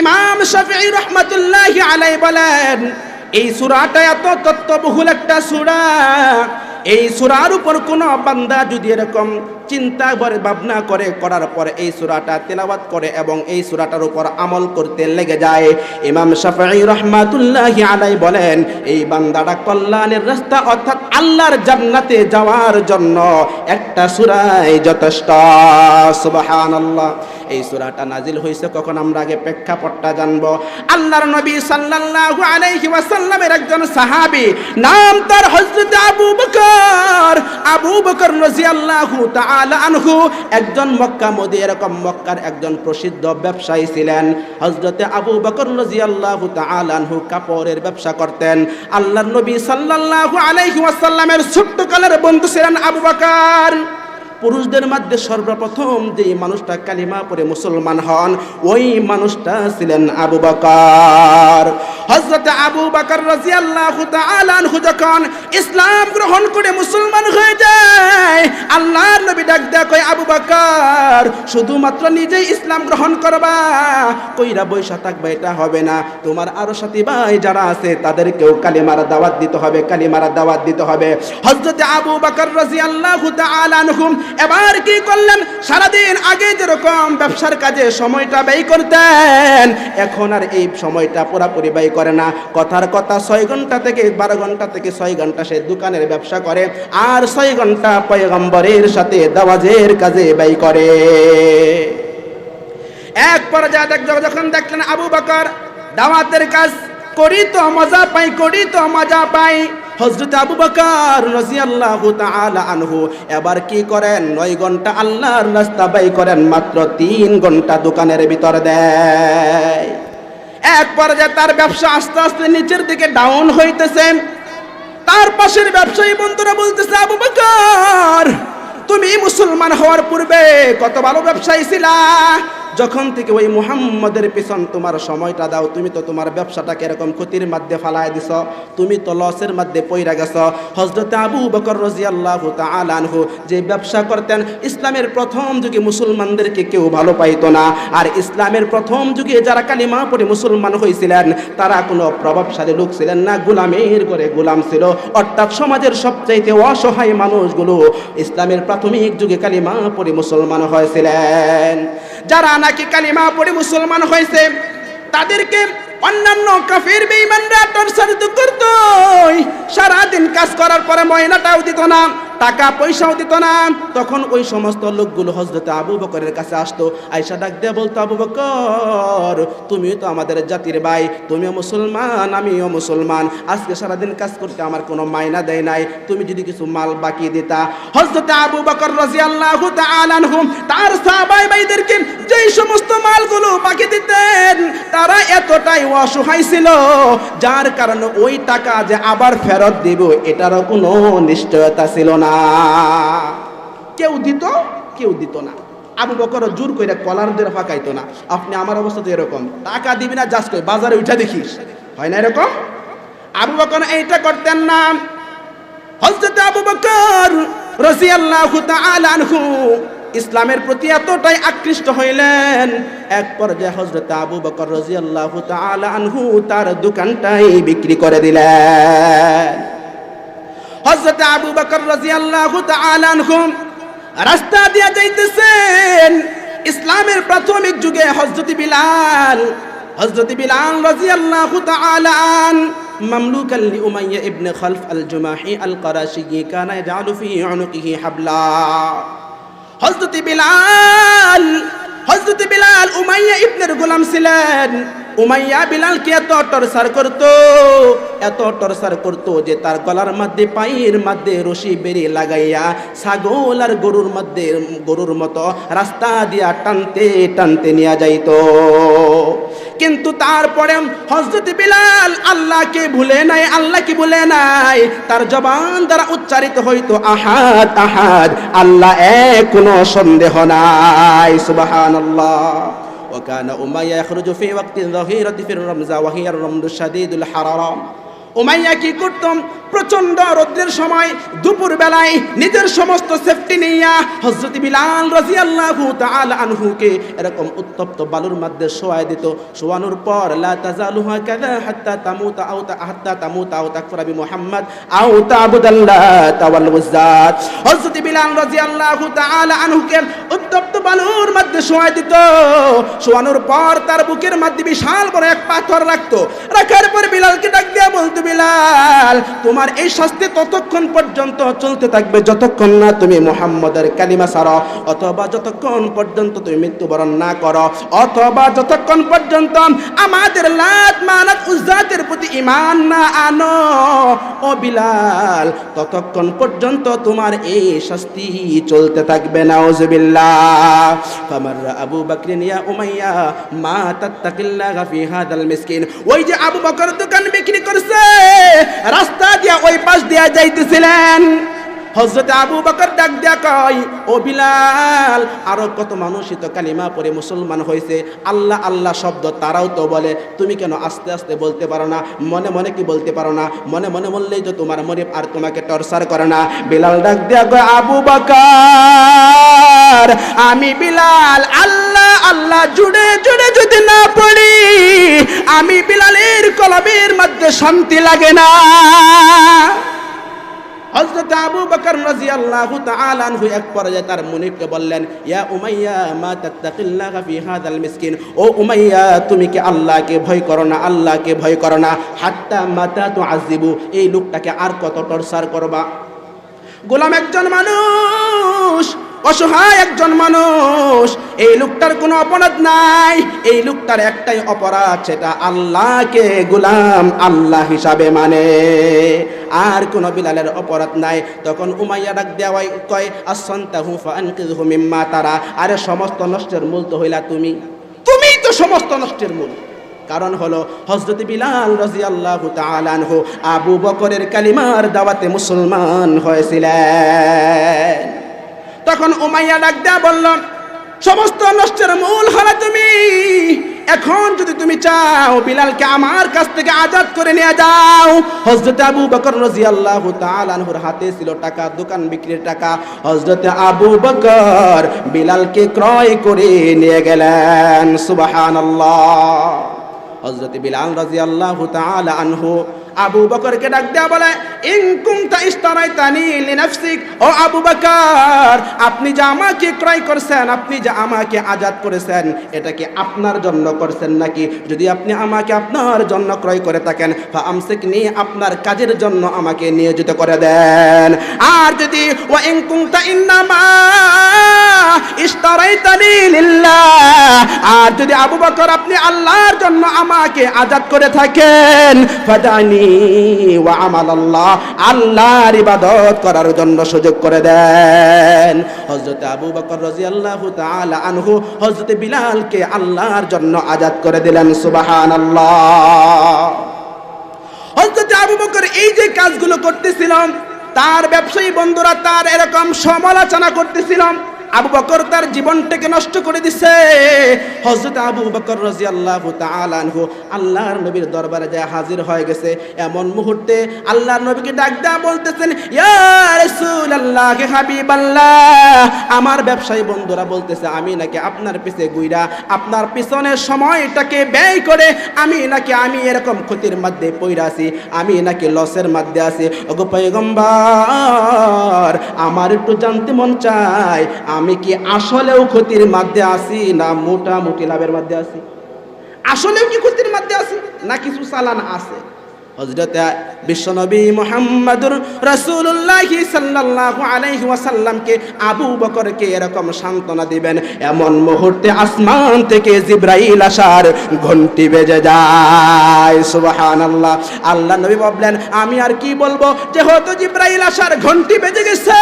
ইমাম শাফিঈ রহমাতুল্লাহি আলাই বলেন, এই সূরাটা এত তত্ত্ববহুল একটা সূরা। এই সুরার উপর কোন বান্দা যদি এরকম চিন্তা করে, ভাবনা করে, করার পর এই সূরাটা তেলাওয়াত করে এবং এই সূরাটার উপর আমল করতে লেগে যায়। ইমাম শাফিঈ রহমাতুল্লাহ আলাই বলেন, এই বান্দাটা কল্যাণের রাস্তা অর্থাৎ আল্লাহর জান্নাতে যাওয়ার জন্য একটা সুরাই যথেষ্ট। সুবহানাল্লাহ। এই সূরাটা নাজিল হয়েছে, কখন আমরা আগে প্রেক্ষাপটটা জানব? আল্লাহর নবী সাল্লাল্লাহু আলাইহি ওয়াসাল্লামের একজন সাহাবী, নাম তার হযরত আবু বকর। আবু বকর রাদিয়াল্লাহু তাআলা আনহু একজন মক্কা মদি, এরকম মক্কার একজন প্রসিদ্ধ ব্যবসায়ী ছিলেন। হযরত আবু বকর রাদিয়াল্লাহু তাআলা আনহু কাপড়ের ব্যবসা করতেন। আল্লাহর নবী সাল্লাল্লাহু আলাইহি ওয়াসাল্লামের ছোট্ট কালের বন্ধু ছিলেন আবু বকর। পুরুষদের মধ্যে সর্বপ্রথম যে মানুষটা কালিমা পরে মুসলমান হন, ওই মানুষটা ছিলেন আবু বকর। হযরত আবু বকর তাআলা আনহু যখন ইসলাম গ্রহণ করে মুসলমান হয়ে যায় আল্লাহ নবী ডাক দেয়া কয়, আবু বকর, শুধুমাত্র নিজেই ইসলাম গ্রহণ করবা, কইরা বৈশা থাকবে, এটা হবে না। তোমার আরও সাথী ভাই যারা আছে, তাদেরকেও কালিমার দাওয়াত দিতে হবে, কালিমার দাওয়াত দিতে হবে। হযরত আবু বকর রাদিয়াল্লাহু তাআলা আনহু এবার কি করলেন? সারাদিন আগে যেরকম ব্যবসার কাজে সময়টা ব্যয় করতেন, এখন আর এই সময়টা পুরাপুরি ব্যয় করে না। কথার কথা ছয় ঘণ্টা থেকে বারো ঘণ্টা থেকে ছয় ঘণ্টা সে দোকানের ব্যবসা করে, আর ছয় ঘণ্টা পয়গম্বরের সাথে দাওয়াজের কাজে ব্যয় করে। এক পর্যায়ে যখন দেখলেন আবু বকর দাওয়াতের কাজ করি তো মজা পাই, করি তো মজা পাই হজরত আবু বাকার রাদিয়াল্লাহু তাআলা আনহু, এবার কি করেন? নয় ঘণ্টা আল্লাহর রাস্তা ব্যয় করেন, মাত্র তিন ঘণ্টা দোকানের ভিতর দেয়। এক পর্যায়ে তার ব্যবসা আস্তে আস্তে নিচের দিকে ডাউন হইতেছে। তার পাশের ব্যবসায়ী বন্ধুরা বলতেছে, আবু বকর, তুমি মুসলমান হওয়ার পূর্বে কত ভালো ব্যবসায়ী ছিলা? যখন থেকে ওই মুহাম্মদের পিছন তোমার সময়টা দাও, তুমি তো তোমার ব্যবসাটাকে এরকম ক্ষতির মধ্যে ফালাই দিছ, তুমি তো লসের মধ্যে পইরা গেছ। হজরত আবু বকর রাদিয়াল্লাহু তাআলা আনহু যে ব্যবসা করতেন, ইসলামের প্রথম যুগে মুসলমানদেরকে কেউ ভালো পাইতো না। আর ইসলামের প্রথম যুগে যারা কালিমা পড়ে মুসলমান হয়েছিলেন তারা কোনো প্রভাবশালী লোক ছিলেন না, গোলামের করে গোলাম ছিল। অর্থাৎ সমাজের সবচাইতে অসহায় মানুষগুলো ইসলামের প্রাথমিক যুগে কালিমা পড়ে মুসলমান হয়েছিলেন। যারা নাকি কালিমা পড়ে মুসলমান হয়েছে, তাদেরকে অন্যান্য কাফির বেঈমানরা টর্চার করত করতো সারাদিন কাজ করার পরে ময়নাটাও দিত না। টাকা পয়সাও দিত না। তখন ওই সমস্ত লোকগুলো হজরতে আবু বকরের কাছে আসতো। আয়সা ডাক দিয়ে বলতো, আবু বকর, তুমিও তো আমাদের জাতির ভাই। তুমিও মুসলমান, আমিও মুসলমান। আজকে সারাদিন কাজ করতে আমার কোনো মায়না দেয় নাই। তুমি যদি কিছু মাল বাকি দিতা। হজরতে আবু বকর তাআলা আনহু, তার সাহাবাই ভাইদেরকে যেই সমস্ত মালগুলো বাকি দিতেন, তারা এতটাই অসহায় ছিল, যার কারণে ওই টাকা যে আবার ফেরত দিব, এটারও কোনো নিশ্চয়তা ছিল না। কেউ দিত কেউ দিত না। আবু বকর জোর করে কলার দিয়ে ফাঁকাইতো না। আপনি আমার অবস্থা তো এরকম। টাকা দিবি না যাস করে বাজারে উঠা দেখিস হয় না এরকম? আবু বকর এইটা করতেন না। হজরত আবু বকর রাদিয়াল্লাহু তাআলা আনহু ইসলামের প্রতি এতটাই আকৃষ্ট হইলেন। এক পর্যায়ে হজরত আবু বকর রাদিয়াল্লাহু তাআলা আনহু তার দোকানটাই বিক্রি করে দিলেন। হজরত আবু বকর রাদিয়াল্লাহু তাআলা আনহু রাস্তা দিয়া যাইতেছেন ইসলামের প্রাথমিক যুগে হজরত বিলাল হজরত বিলাল রাদিয়াল্লাহু তাআলা আন مملوكا لأمية ابن خلف الجماحي القرشي كان يجعل في عنقه حبلا হজরত বিলাল হজরত বিলাল উমাইয়া ইবনের গোলাম ছিলেন উমাইয়া বিলালকে এত টর্চার করতো? এত টর্চার করতো যে তার গলার মধ্যে, পায়ের মধ্যে রশি বেরিয়ে লাগাইয়া ছাগল আর গরুর মধ্যে, গরুর মতো রাস্তা দিয়া টানতে টানতে নিয়ে যাইত। কিন্তু তারপরে হজরত বিলাল আল্লাহকে ভুলে নাই, আল্লাহকে ভুলে নাই। তার জবান দ্বারা উচ্চারিত হইতো, আহাদ আহাদ, আল্লাহ এক, কোনো সন্দেহ নাই। সুবহানাল্লাহ। وكان أمية يخرج في وقت الظهيرة في الرمزة وهي الرمل الشديد الحرارة উমাইয়া কি করতাম প্রচন্ড রৌদ্রের সময় দুপুর বেলায় নিজের সমস্ত সেফটি নিয়া হজরত বিলাল রাজি আল্লাহ আনহুকে এরকম উত্তপ্ত বালুর মধ্যে শোয়াই দিত শোয়ানোর পর লা তাজালুহা কাযা হাত্তা তামুতা আও তা হাত্তা তামুতা আও তাকফুরা বি মুহাম্মদ আও তাবুদাল্লাহ তাওয়াল উজ্জাত হযরত বিলাল রাদিয়াল্লাহু তাআলা আনহুকে উত্তপ্ত বালুর মধ্যে শোয়াই দিত। শোয়ানোর পর তার বুকের মধ্যে বিশাল বড় এক পাথর রাখতো। রাখার পর বিলালকে ডাক দিয়া বলতো, বিলাল, তোমার এই শাস্তি ততক্ষণ পর্যন্ত চলতে থাকবে, যতক্ষণ না তুমি মুহাম্মদের কালিমা সারো অথবা যতক্ষণ পর্যন্ত তুমি মৃত্যুবরণ না করো, অথবা যতক্ষণ পর্যন্ত আমাদের লাত মানাত উজ্জাতের প্রতি ইমান না আনো। ও বিলাল, ততক্ষণ পর্যন্ত তোমার এই শাস্তি চলতে থাকবে, নাউজুবিল্লাহ। ফামার আবু বকরিন ইয়া উমাইয়া মা তাত্তাকিল্লাহ ফি হাদাল মিসকিন ওই যে আবু বকর দোকান বিক্রি করছে, রাস্তা দিয়া ওই পাশ দিয়া যাইতেছিলেন। হজরত আবু বকর ডাক দিয়া কয়, ও বিলাল, আরও কত মানুষই তো কালিমা পরে মুসলমান হয়েছে। আল্লাহ আল্লাহ শব্দ তারাও তো বলে, তুমি কেন আস্তে আস্তে বলতে পারো না? মনে মনে কি বলতে পারো না? মনে মনে বললেই তো তোমার মনে আর তোমাকে টর্চার করে না। বিলাল ডাক দিয়া কয়, আবু বকর আমি বিলাল, আল্লাহ আল্লাহ জুড়ে জুড়ে যদি না পড়ি, আমি বিলালের কলমের মধ্যে শান্তি লাগে না। হযরত আবু বকর রাদিয়াল্লাহু তাআলা আনহু এক পর্যায়ে তার মুনিবকে বললেন, ইয়া উমাইয়া, মা তাত্তাকিল্লাহ ফি হাদাল মিসকিন। ও উমাইয়া, তুমি কি আল্লাহকে ভয় করো না? আল্লাহকে ভয় করো না? হাত্তা মাতা তুআযিবু। এই লোকটাকে আর কত টর্চার করবা? গোলাম একজন মানুষ, অসহায় একজন মানুষ। এই লোকটার কোনো অপরাধ নাই, এই লোকটার একটাই অপরাধ, সেটা আল্লাহকে গোলাম আল্লাহ হিসাবে মানে। আর কোনো বিলালের অপরাধ নাই। তখন উমাইয়া ডাক দেওয়াই কয় আসন্তাহু ফানকিযহু মিম্মা তারা। আরে, সমস্ত নষ্টের মূল তো হইলা তুমি। তুমিই তো সমস্ত নষ্টের মূল। কারণ হলো হজরত বিলাল রাজিয়াল্লাহু তাআলা আনহু আবু বকরের কালিমার দাওয়াতে মুসলমান হয়েছিলেন। তখন উমাইয়া ডাক বলল, সমস্ত নষ্টের মূল হলো তুমি। এখন যদি তুমি চাও বিলালকে আমার কাছ থেকে আজাদ করে নিয়ে যাও। হজরত আবু বকর রাদিয়াল্লাহু তাআলা আনহুর হাতে ছিল টাকা, দোকান বিক্রির টাকা। হজরত আবু বকর বিলালকে ক্রয় করে নিয়ে গেলেন। সুবহানাল্লাহ। হজরত বিলাল রাদিয়াল্লাহু তাআলা আনহু আবু বকরকে ডাক দেয়া বলে, ইন কুনতা ইশতারাইতানি লিনাফসিক। ও আবু বকর, আপনি যে আমাকে ক্রয় করছেন, আপনি যে আমাকে আজাদ করেছেন, এটা কি আপনার জন্য করছেন নাকি? যদি আপনি আমাকে আপনার জন্য ক্রয় করে থাকেন ফা আমসিকনি আপনার কাজের জন্য আমাকে নিয়োজিত করে দেন। আর যদি, ওয়া ইন কুনতা ইন্নামা ইশতারাইতানি লিল্লাহ। আর যদি আবু বকর, আপনি আল্লাহর জন্য আমাকে আজাদ করে থাকেন, ফাদানি ওয়া আমাল আল্লাহ আল্লাহর ইবাদত করার জন্য সুযোগ করে দেন। হযরত আবু বকর রাদিয়াল্লাহু তাআলা আনহু হযরত বিলালকে আল্লাহর জন্য আজাদ করে দিলেন, সুবহানাল্লাহ। হযরত আবু বকর এই যে কাজগুলো করতেছিলাম, তার ব্যবসায়ী বন্ধুরা তার এরকম সমালোচনা করতেছিলাম আবু বকর তার জীবনটাকে নষ্ট করে দিছে। হজরত আবু বকর রাজি আল্লাহ আনহু আল্লাহর নবীর দরবারে যায় হাজির হয়ে গেছে। এমন মুহূর্তে আল্লাহর নবীকে ডাক দেয়া বলতেছেন আমার ব্যবসায়ী বন্ধুরা বলতেছে, আমি নাকি আপনার পিছে গুইরা, আপনার পিছনের সময়টাকে ব্যয় করে আমি নাকি, আমি এরকম ক্ষতির মধ্যে পইরা আছি, আমি নাকি লসের মধ্যে আছি। ওগো পয়গম্বর, আমার একটু জানতে মন চায় আমি কি আসলেও ক্ষতির মধ্যে আছি না মোটামুটি লাভের মধ্যে আছি? আসলেও কি ক্ষতির মধ্যে আছি না কিছু চালান আছে? হজরত বিশ্বনবী মোহাম্মদুর রসুল্লাহ সাল্লাল্লাহু আলাইহি ওয়াসাল্লামকে আবু বকরকে এরকম সান্ত্বনা দিবেন, এমন মুহূর্তে আসমান থেকে জিব্রাইল আসার ঘন্টি বেজে যায়। সুবহানাল্লাহ। আল্লাহ নবী বললেন, আমি আর কি বলব? যেহেতু জিব্রাইল আসার ঘন্টি বেজে গেছে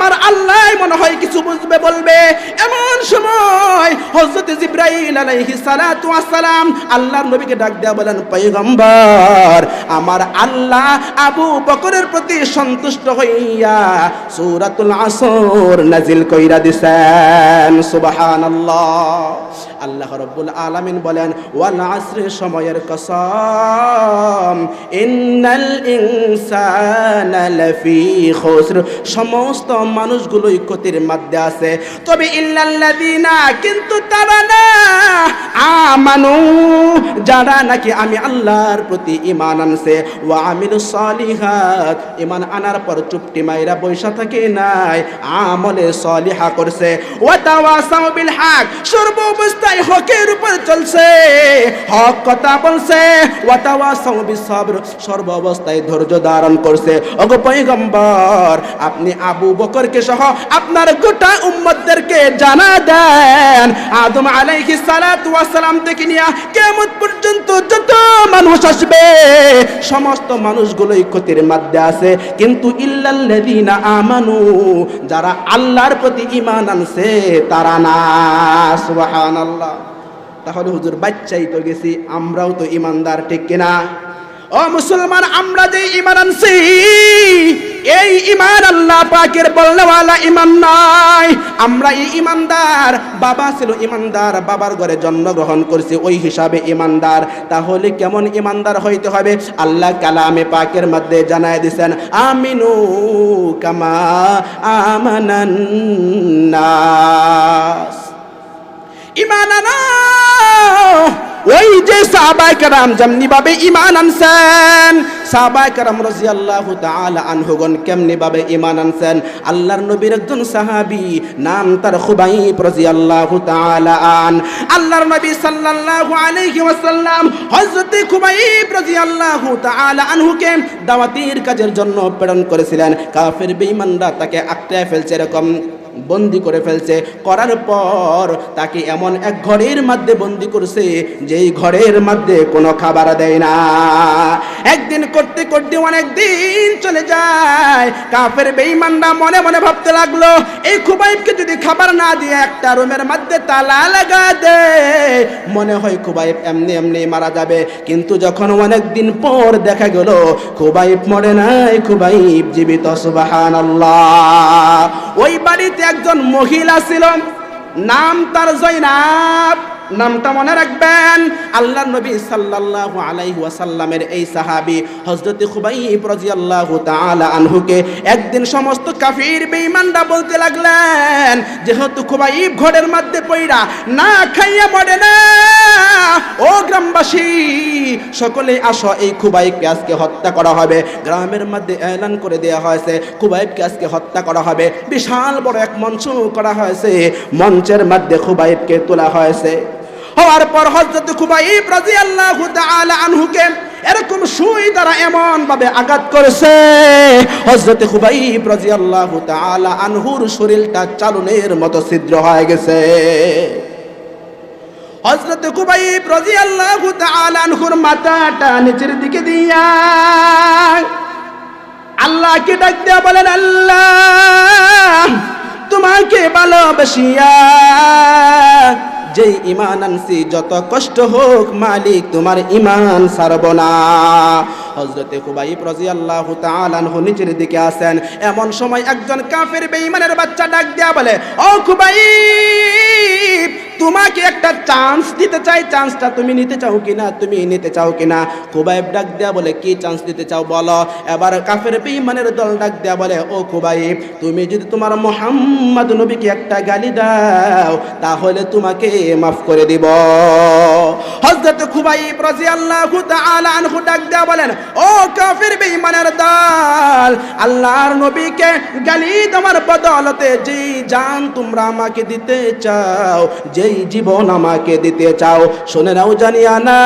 আমার আল্লাহ মনে হয় কিছু বুঝবে, বলবে। এমন সময় হজরত জিব্রাইল আলাইহিস সালাতু ওয়াস সালাম আল্লাহর নবীকে ডাক দেয়া বলেন, পয়গম্বর, আমার আল্লাহ আবু বকরের প্রতি সন্তুষ্ট হইয়া সূরাতুল আসর নাজিল কইরা দিছেন। সুবহানাল্লাহ। আল্লাহ রব্বুল আলামিন বলেন, ওয়াল আসরে সময়ের কসম, ইন্নাল ইনসানা লাফি খুসর। সমস্ত মানুষগুলোই ক্ষতির মধ্যে আছে। তবে ইল্লাল্লাযিনা কিন্তু তারা না। আমানু, যারা নাকি আমি আল্লাহর প্রতি ঈমান আনছে। ওয়া আমিলু সলিহাত, ঈমান আনার পর চুপটি মাইরা বৈশা থাকে নাই, আমলে সলিহা করছে। ওয়া তাওয়াসাউ বিল হক সর্ব অবস্থায় হকের উপর চলছে। হক কথা বলছে ওয়া তাওয়াসাউ বিস সর্ব অবস্থায় ধৈর্য ধারণ করছে। ওগো পয়গম্বর, আপনি আবু বকরকে সহ আপনার গোটা উম্মতদেরকে জানা দেন। আদম আলাইহিস সালাতু ওয়াস সালাম থেকে নিয়ে কিয়ামত পর্যন্ত যত মানুষ আসবে, সমস্ত মানুষগুলোই ক্ষতির মধ্যে আছে। কিন্তু ইল্লাল্লাযীনা আমানু, যারা আল্লাহর প্রতি ঈমান আনছে, তারা না, সুবহানাল্লাহ। তাহলে হুজুর বাচ্চাই তো গেছি, আমরাও তো ইমানদার, ঠিক কিনা? ও মুসলমান, আমরা যে ইমান আনছি, এই ইমান আল্লাহ পাকের বলনেওয়ালা ইমান নাই। আমরা এই ইমানদার, বাবা ছিল ইমানদার, বাবার ঘরে জন্মগ্রহণ করছি, ওই হিসাবে ইমানদার। তাহলে কেমন ইমানদার হইতে হবে? আল্লাহ কালামে পাকের মধ্যে জানায় দিছেন, আমিনু কামা আমানান্নাস। ইমান আনা ওই যে সাহাবায়ে কেরাম যেমনি ভাবে ঈমান আনছেন, সাহাবায়ে কেরাম রাদিয়াল্লাহু তাআলা আনহুগণ কেমনি ভাবে ঈমান আনছেন? আল্লাহর নবীর একজন সাহাবী, নাম তার খুবাইব রাদিয়াল্লাহু তাআলা আন। আল্লাহর নবী সাল্লাল্লাহু আলাইহি ওয়াসাল্লাম হযরত খুবাইব রাদিয়াল্লাহু তাআলা আনহুকে দাওয়াতের কাজের জন্য প্রেরণ করেছিলেন। কাফের বেঈমানরা তাকে আটকায় ফেলছে এরকম বন্দি করে ফেলছে। করার পর তাকে এমন এক ঘরের মধ্যে বন্দি করছে, যেই ঘরের মধ্যে কোনো খাবার দেয় না। একদিন করতে করতে অনেক দিন চলে যায়। কাফের বেঈমানরা মনে মনে ভাবতে লাগল, এই খুবাইবকে যদি খাবার না দিয়ে একটা রুমের মধ্যে তালা লাগা দে, মনে হয় খুবাইব এমনি এমনি মারা যাবে। কিন্তু যখন অনেক দিন পর দেখা গেল, খুবাইব মরে নাই। খুবাইব জীবিত, সুবহানাল্লাহ। ওই বাড়িতে একজন মহিলা ছিল, নাম তার জৈনাব। নামটা মনে রাখবেন আল্লাহ নবী সাল্লাল্লাহু আলাইহি ওয়াসাল্লামের এই সাহাবী হযরত খুবাইব রাদিয়াল্লাহু তাআলা আনহুকে একদিন সমস্ত কাফির, বেঈমানরা বলতে লাগলেন, যেহেতু খুবাইব ঘরের মধ্যে পইরা না খাইয়া মরে না, ও গ্রামবাসী সকলে আসো, এই খুবাইবকে আজকে হত্যা করা হবে। গ্রামের মধ্যে এলান করে দেওয়া হয়েছে, খুবাইবকে আজকে হত্যা করা হবে। বিশাল বড় এক মঞ্চ করা হয়েছে, মঞ্চের মধ্যে খুবাইবকে তোলা হয়েছে। হওয়ার পর হজরত খুবাইব রাদিয়াল্লাহু আল্লাহ আনহুকে এরকম সুই দ্বারা এমন ভাবে আঘাত করেছে। হজরত খুবাইব রাদিয়াল্লাহু আল্লাহ আনহুর শরীরটা চালনের মতো ছিদ্র হয়ে গেছে। হজরত কুবাইব রাদিয়াল্লাহু তাআলা আনহুর মাথাটা নিচের দিকে দিয়া আল্লাহকে ডাক বলেন, আল্লাহ, তোমাকে ভালোবাসিয়া যে ইমান আনছি, যত কষ্ট হোক মালিক, তোমার ইমান সারব না। হজরতে খুবাইব রাদিয়াল্লাহু তাআলা আনহু নিচের দিকে আসেন। এমন সময় একজন কাফের বেঈমানের বাচ্চা ডাক দেয়া বলে, ও খুবাইব, তোমাকে একটা চান্স দিতে চাই। চান্সটা তুমি নিতে চাও কিনা, তুমি নিতে চাও কিনা? খুবাইব ডাক দেয়া বলে, কি চান্স দিতে চাও বলো? এবার কাফের বেঈমানের দল ডাক দেয়া বলে, ও খুবাইব, তুমি যদি তোমার মোহাম্মদ নবীকে একটা গালি দাও, তাহলে তোমাকে মাফ করে দিব। হযরত খুবাইব রাদিয়াল্লাহু তাআলা আনহু ডাক দেয়া বলেন, ও কাফের বেঈমানের দল, আল্লাহর নবীকে গালি দেওয়ার বদলতে যেই জান তোমরা আমাকে দিতে চাও, যেই জীবন আমাকে দিতে চাও, শুনে নাও, জানিয়া না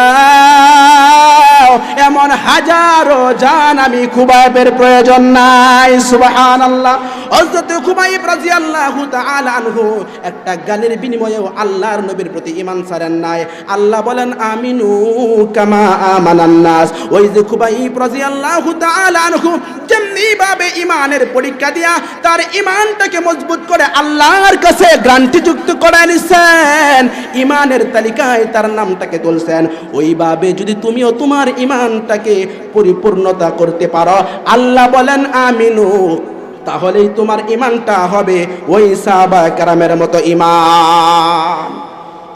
এমন হাজারো জান আমি খুবাইবের প্রয়োজন নাই, সুবহানাল্লাহ। হযরত খুবাইব রাদিয়াল্লাহু তাআলা আনহু একটা গালির বিনিময়েও আল্লাহর নবীর প্রতি ঈমান ছাড়েন নাই। আল্লাহ বলেন আমিনু কামা আমানান নাস। ওই যে খুবাইব রাদিয়াল্লাহু তাআলা আনহু যেমনি ভাবে ঈমানের পরীক্ষা দিয়া তার ঈমানটাকে মজবুত করে আল্লাহর কাছে গ্রান্টি যুক্ত করে নিছেন। ঈমানের তালিকায় তার নামটাকে তুলছেন। ওইভাবে যদি তুমিও তোমার ঈমানটাকে পরিপূর্ণতা করতে পারো, আল্লাহ বলেন আমিনু, তাহলেই তোমার ইমানটা হবে ওই সাহাবা কারামের মতো ইমান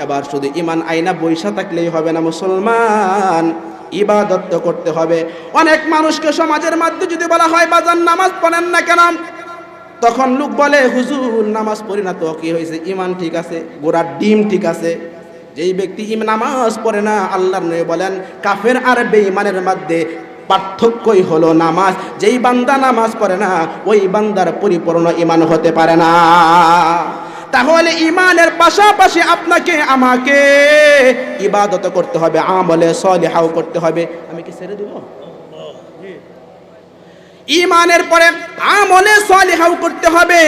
এবার শুধু ইমান আইনা বৈশা থাকলেই হবে না মুসলমান। ইবাদত করতে হবে। অনেক মানুষকে সমাজের মধ্যে যদি বলা হয় বাজার নামাজ পড়েন না কেন, তখন লোক বলে, হুজুর, নামাজ পড়ি না তো, কি হয়েছে? ইমান ঠিক আছে, গোড়ার ডিম ঠিক আছে। যেই ব্যক্তি ইম নামাজ পড়ে না, আল্লাহর নবী বলেন, কাফের আর বেঈমানের মধ্যে পার্থক্যই হলো নামাজ। যেই বান্দা নামাজ পড়ে না, ওই বান্দার পরিপূর্ণ ইমান হতে পারে না। তাহলে ইমানের পাশাপাশি আপনাকে, আমাকে ইবাদত করতে হবে, আমলে সলিহাও করতে হবে। আমি কি ছেড়ে দেবো? ইমানের পরে আমলে সলিহাও করতে হবে।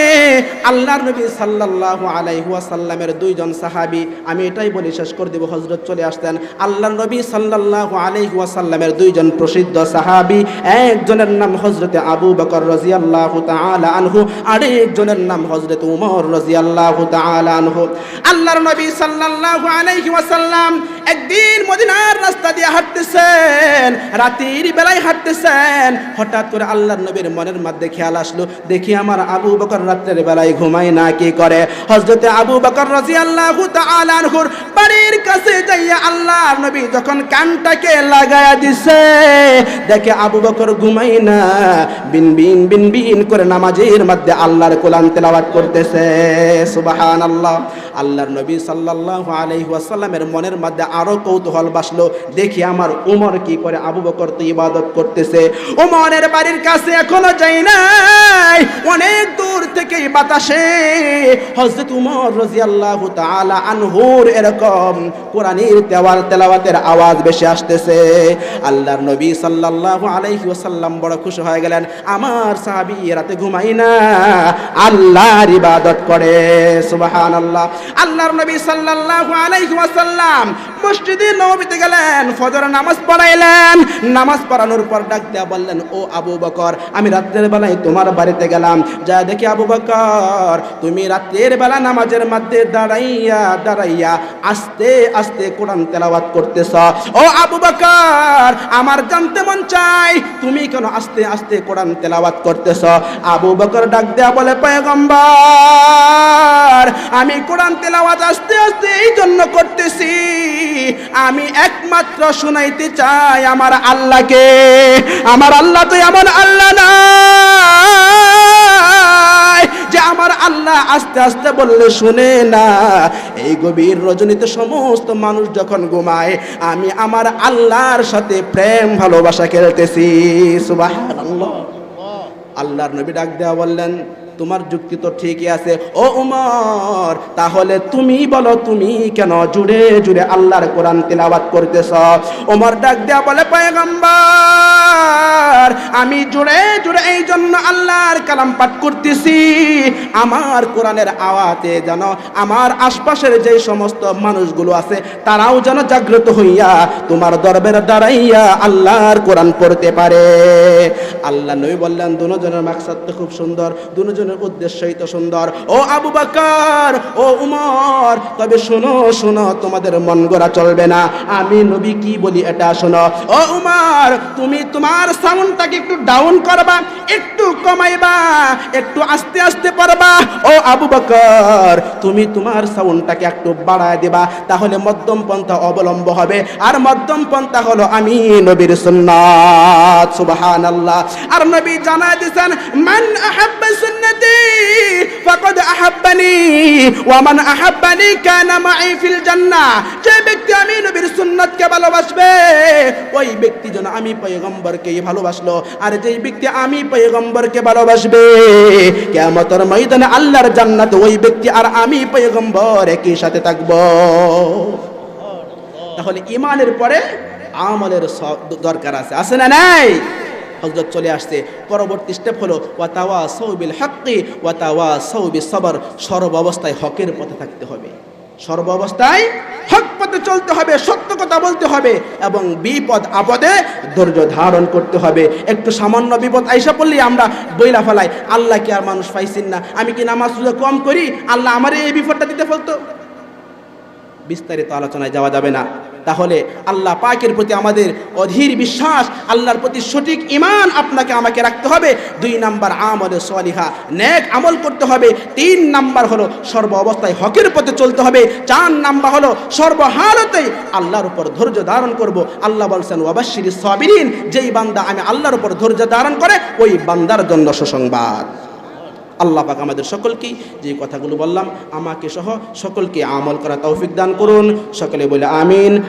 আল্লাহর নবী সাল্লাল্লাহু আলাইহি ওয়াসাল্লামের দুইজন সাহাবী, আমি এটাই বলি, শেষ করে দেব, হযরত চলে আসতেন। আল্লাহর নবী সাল্লাল্লাহু আলাইহি ওয়াসাল্লামের দুইজন প্রসিদ্ধ সাহাবী, একজনের নাম হযরতে আবু বকর রাদিয়াল্লাহু তাআলা আনহু, আরেকজনের নাম হযরত উমর রাদিয়াল্লাহু তাআলা আনহু। আল্লাহর নবী সাল্লাল্লাহু আলাইহি ওয়াসাল্লাম একদিন মদিনার রাস্তা দিয়ে হাঁটতেছেন। রাতের বেলায় হাঁটতেছেন। হঠাৎ করে আল্লাহর নবীর মনের মধ্যে খেয়াল আসলো। দেখি আমার আবু বকর রাত্রের বেলায় ঘুমায় না, কি করে? হযরতে আবু বকর তাআলা আনহুর বাড়ির কাছে যাইয়া আল্লাহর নবী যখন কানটাকে লাগায়া দিছে, দেখে আবু বকর ঘুমাই না। বিন বিন বিন বিন করে নামাজের মধ্যে আল্লাহর কোরআন তেলাওয়াত করতেছে। সুবহানাল্লাহ। আল্লাহর নবী সাল্লাল্লাহু আলাইহি ওয়াসাল্লামের মনের মধ্যে আরও কৌতূহল বাসলো। দেখি আমার উমর কি করে আবু বকর তো ইবাদত করতেছে। উমরের বাড়ির কাছে এখনও যাই নাই। অনেক দূর থেকে বাতাসে হযরত উমর রাদিয়াল্লাহু তাআলা আনহুর এরকম কোরআনের তেওয়াল তেলাওয়াতের আওয়াজ বেশি আসতেছে। আল্লাহর নবী সাল্লাল্লাহু আলাইহি ওয়াসাল্লাম বড় খুশি হয়ে গেলেন, আমার সাহাবী রাতে ঘুমাই না। আল্লাহর ইবাদত করে। সুবহানাল্লাহ। আল্লাহর নবী সাল্লাল্লাহু আলাইহি ওয়াসাল্লাম মসজিদে নববীতে গেলেন, ফজর নামাজ পড়াইলেন। নামাজ পড়ানোর পর ডাক দেয়া বললেন, ও আবু বকর, আমি রাত্রের বেলায় তোমার বাড়িতে গেলাম। যা দেখি আবু বকর, তুমি রাত্রের বেলা নামাজের মধ্যে দাঁড়াইয়া দাঁড়াইয়া আস্তে আস্তে কোরআন তেলাওয়াত করতেছ। ও আবু বকর, আমার জানতে মন চাই, তুমি কেন আস্তে আস্তে কোরআন তেলাওয়াত করতেছ? আবু বকর ডাক দেয়া বলে, পয়গম্বর, আমি কোরআন তেলাওয়াত আস্তে আস্তে এই জন্য করতেছি। আমি একমাত্র শুনাইতে চাই আমার আল্লাহকে। আমার আল্লাহ তো এমন আল্লাহ না যে আমার আল্লাহ আস্তে আস্তে বললে শুনে না। এই গভীর রজনীতে সমস্ত মানুষ যখন ঘুমায়, আমি আমার আল্লাহর সাথে প্রেম, ভালোবাসা খেলতেছি। আল্লাহ আল্লাহর নবী ডাক দেওয়া বললেন তোমার যুক্তি তো ঠিকই আছে। ও উমর, তাহলে তুমি বলো, তুমি কেন জুড়ে জুড়ে আল্লাহর কোরআন তেলাওয়াত করতেছ? ওমর ডাক দেয়া বলে, পয়গম্বর, আমি জুড়ে জুড়ে এই জন্য আল্লাহর কালাম পাঠ করতেছি। আমার কোরআনের আওয়াজে যেন আমার আশপাশের যে সমস্ত মানুষগুলো আছে, তারাও যেন জাগ্রত হইয়া তোমার দরবের দাঁড়াইয়া আল্লাহর কোরআন পড়তে পারে। আল্লাহ নবী বললেন, দুজনের মাকসাদ তো খুব সুন্দর, দুজনের উদ্দেশ্যই তো সুন্দর। ও আবু বাকার, ও উমর, তবে শোনো শোনো, তোমাদের মন গড়া চলবে না। আমি নবী কি বলি এটা শোনো। ও উমর, তুমি তোমার সাউন্ডটাকে একটু ডাউন করবা, একটু কমাইবা, একটু আস্তে আস্তে পারবা ও আবু বকর, তুমি তোমার সাউন্ডটাকে একটু বাড়ায় দেবা, তাহলে মধ্যম পন্থা অবলম্ব হবে। আর মধ্যম পন্থা হলো আমি নবীর সুন্নাত, সুবহানাল্লাহ। আর নবী জানা দিয়েছেন মান আহাব্বা সুন্নতি ফিল জান্নাহ যে ব্যক্তি আমি নবীর সুন্নাতকে ভালোবাসবে, ওই ব্যক্তি যেন আমি পয়গম্বরকে ভালোবাসলো। আর যেই ব্যক্তি আমি পয়গম্বরকে ভালোবাসবে, কিয়ামতের ময়দানে আল্লাহর জান্নাতে ওই ব্যক্তি আর আমি পয়গম্বর একই সাথে থাকব। তাহলে ইমানের পরে আমলের দরকার আছে। আছে না নাই? হজরত চলে আসছে। পরবর্তী স্টেপ হলো ওয়াতাওয়া সৌবিল হাক্কি ওয়াতাওয়া সৌবি সবর। সর্ব অবস্থায় হকের পথে থাকতে হবে। সর্ব অবস্থায় হক পথে চলতে হবে, সত্য কথা বলতে হবে এবং বিপদ আপদে ধৈর্য ধারণ করতে হবে। একটু সামান্য বিপদ আইসা পড়লে আমরা বইলা ফেলাই, আল্লাহ কি আর মানুষ পাইছেন না? আমি কি নামাজ রোজা কম করি? আল্লাহ আমার এই বিপদটা দিতে ফেলতো বিস্তারিত আলোচনায় যাওয়া যাবে না। তাহলে আল্লাহ পাকের প্রতি আমাদের অধীর বিশ্বাস, আল্লাহর প্রতি সঠিক ইমান আপনাকে আমাকে রাখতে হবে। দুই নাম্বার আমলে সলিহা ন্যাক আমল করতে হবে। তিন নাম্বার হলো সর্ব অবস্থায় হকের পথে চলতে হবে। চার নাম্বার হলো সর্বহালতেই আল্লাহর উপর ধৈর্য ধারণ করব। আল্লাহ বলছেন ওয়াবাশির সাবিরিন যেই বান্দা আমি আল্লাহর উপর ধৈর্য ধারণ করে, ওই বান্দার জন্য সুসংবাদ। আল্লাহ পাক আমাদের সকলকেই যে কথাগুলো বললাম, আমাকে সহ সকলকে আমল করা তৌফিক দান করুন। সকলে বলে আমিন।